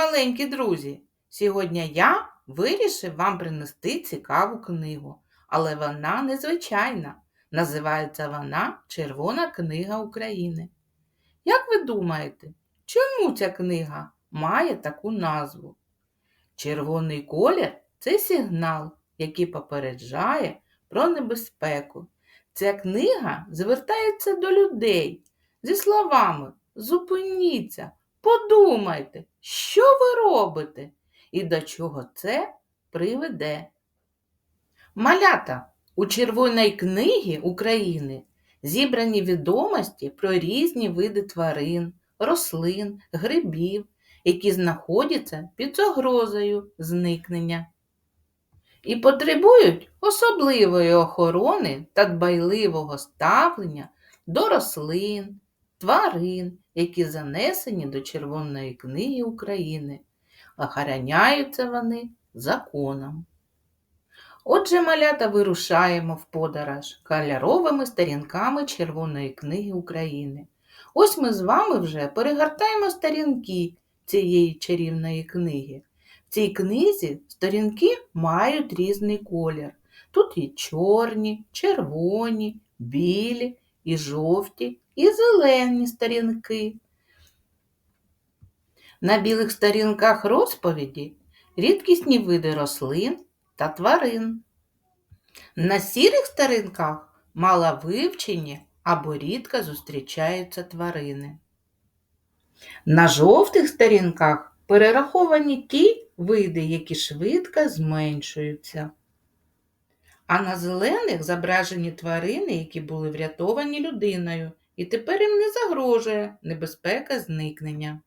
маленькі друзі! Сьогодні я вирішив вам принести цікаву книгу, але вона незвичайна. Називається вона Червона книга України. Як ви думаєте, чому ця книга має таку назву? Червоний колір це сигнал, який попереджає про небезпеку. Ця книга звертається до людей зі словами Зупиніться, подумайте, що ви робите і до чого це приведе. Малята у Червоної книги України зібрані відомості про різні види тварин, рослин, грибів, які знаходяться під загрозою зникнення і потребують особливої охорони та дбайливого ставлення до рослин, тварин, які занесені до Червоної книги України. Охороняються вони законом. Отже, малята вирушаємо в подорож кольоровими сторінками Червоної книги України. Ось ми з вами вже перегортаємо сторінки цієї чарівної книги. В цій книзі сторінки мають різний колір. Тут і чорні, червоні, білі, і жовті, і зелені сторінки. На білих сторінках розповіді рідкісні види рослин та тварин. На сірих сторінках маловивчені або рідко зустрічаються тварини. На жовтих сторінках перераховані ті види, які швидко зменшуються. А на зелених зображені тварини, які були врятовані людиною, і тепер їм не загрожує небезпека зникнення.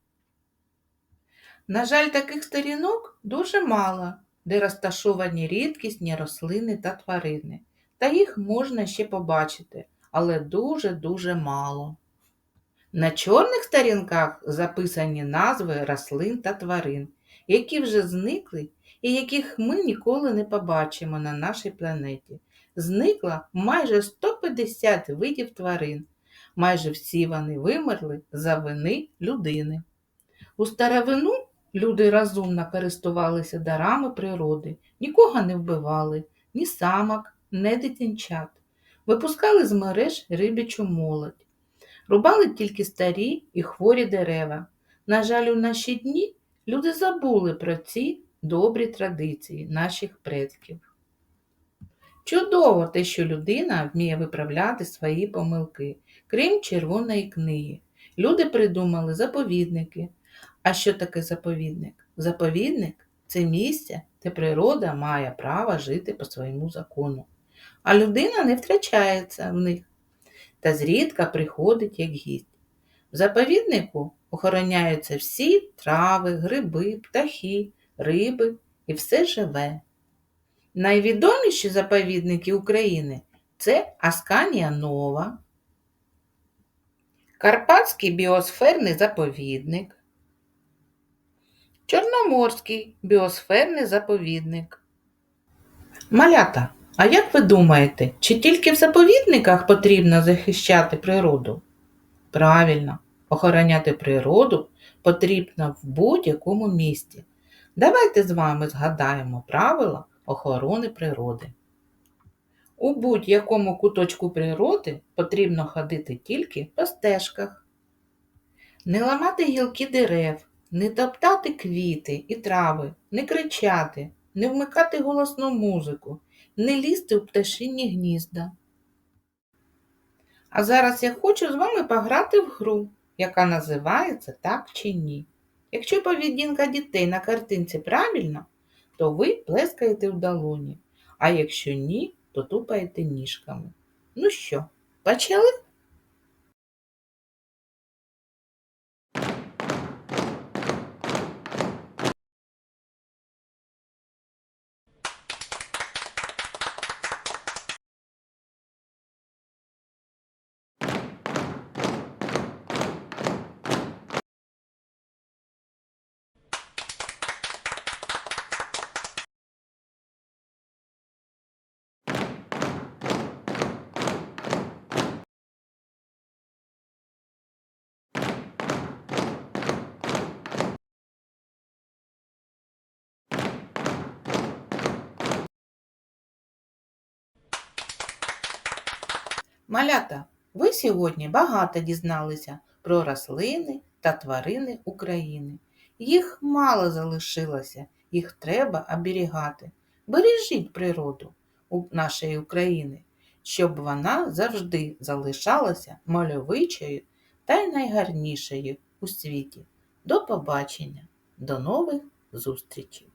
На жаль, таких сторінок дуже мало, де розташовані рідкісні рослини та тварини, та їх можна ще побачити, але дуже-дуже мало. На чорних сторінках записані назви рослин та тварин, які вже зникли і яких ми ніколи не побачимо на нашій планеті. Зникло майже 150 видів тварин. Майже всі вони вимерли за вини людини. У старовину люди розумно користувалися дарами природи, нікого не вбивали, ні самок, ні дитинчат. Випускали з мереж рибячу молодь. Рубали тільки старі і хворі дерева. На жаль, у наші дні люди забули про ці добрі традиції наших предків. Чудово те, що людина вміє виправляти свої помилки, крім червоної книги. Люди придумали заповідники. А що таке заповідник? Заповідник це місце, де природа має право жити по своєму закону, а людина не втрачається в них та зрідка приходить як гість. В заповіднику охороняються всі трави, гриби, птахи, риби і все живе. Найвідоміші заповідники України це Асканія Нова, Карпатський біосферний заповідник, Чорноморський біосферний заповідник. Малята, а як ви думаєте, чи тільки в заповідниках потрібно захищати природу? Правильно, охороняти природу потрібно в будь-якому місті. Давайте з вами згадаємо правила охорони природи. У будь-якому куточку природи потрібно ходити тільки по стежках, не ламати гілки дерев, не топтати квіти і трави, не кричати, не вмикати голосну музику, не лізти у пташині гнізда. А зараз я хочу з вами пограти в гру, яка називається Так чи ні. Якщо поведінка дітей на картинці правильна, то ви плескаєте в долоні, а якщо ні, то тупаєте ніжками. Ну що, почали? Малята, ви сьогодні багато дізналися про рослини та тварини України. Їх мало залишилося, їх треба оберігати. Бережіть природу нашої України, щоб вона завжди залишалася мальовичою та й найгарнішою у світі. До побачення, до нових зустрічей!